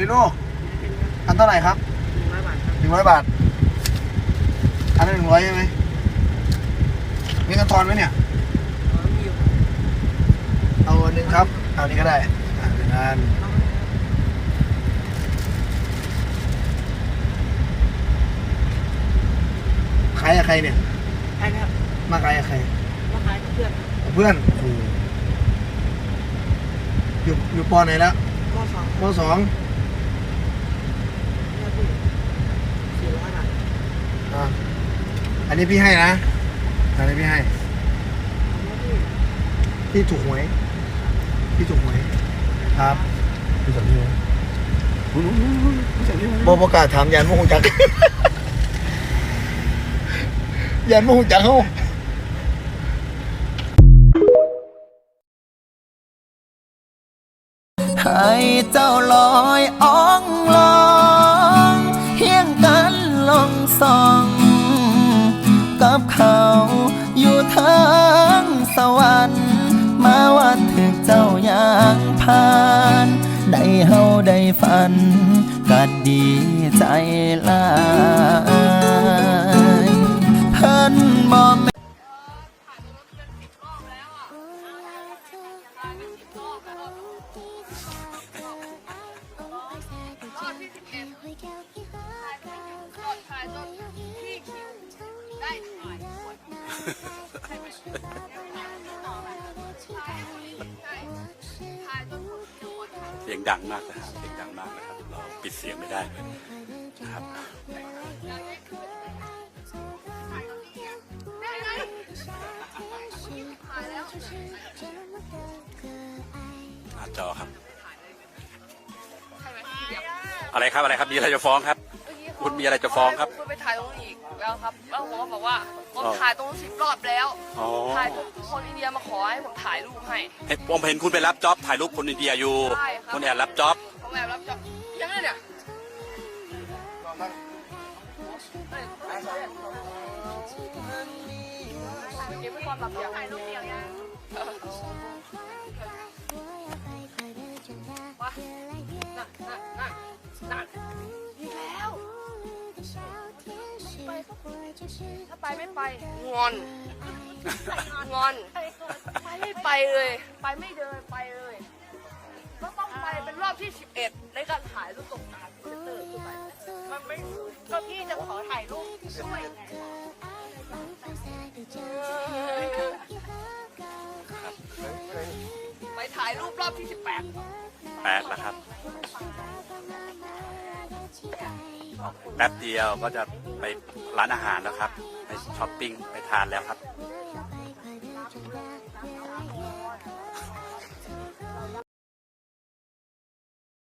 ฟิลิโน่อันเท่าไหร่ครับหนึ่งร้อยบาทครับหนึ่งร้อยบาทอันละหนึ่งร้อยใช่ไหมมีเงินทอนไหมเนี่ยอ๋อมีอยู่เอาอันหนึ่งครับ เอาอันนี้ก็ได้อ่าหนึ่งอันขายกับใครเนี่ยใช่ครับมาขายกับใคร มาขายกับเพื่อนกับเพื่อนโอ้โหอยู่อยู่ปอไหนแล้ว ก็สองปอสอง เนี่ยพี่สี่ร้อยบาท อะ อันนี้พี่ให้นะ อันนี้พี่ให้แล้วพี่พี่ถูกหวย พี่ถูกหวย ครับพี่สัมพี่บประกล้าศถามยันโมโหจัก ยันโมโหจักเขาให้เจ้าลอยอ่อ กับเขา อยู่ทางสวรรค์ มาวัดถึงเจ้าอย่างผ่านได้เฮาได้ฝันก็ดีใจลายเพิ่นบ่ สียงดังมากนะครับเสียงดังมากนะครับ เราปิดเสียงไม่ได้เลยนะครับหน้าจอครับ อะไรครับอะไรครับมีอะไรจะฟ้องครับ คุณมีอะไรจะฟ้องครับ คุณไปถ่ายตรงนู้นอีกแล้วครับ แล้วผมก็บอกว่าผมอ๋อถ่ายตรงนู้นสิบรอบแล้วอ๋อ ถ่ายจนคนอินเดียมาขอให้ผมถ่ายรูปให้ เห็นผมเห็นคุณไปรับจ็อบถ่ายรูปคนอินเดียอยู่ใช่ครับ คุณแอบรับจ็อบผมแอบรับจ็อบยังไงเนี่ยเก็บไว้ความลับอย่างถ่ายรูปเดียวยังว่านั่นนั่นนั่น ถ้าไปไม่ไป งอน งอน ไปไม่ไปเลย ไปไม่เดินไปเลย ก็ต้องไปเป็นรอบที่ 11 ในการถ่ายรูปตรงกลางเตอร์ขึ้นไปมันไม่ก็พี่จะขอถ่ายรูปด้วยไงไปถ่ายรูปรอบที่ 18 แปดแล้วครับ แป๊บเดียวก็จะไปร้านอาหารแล้วครับ ไปช้อปปิ้งไปทานแล้วครับ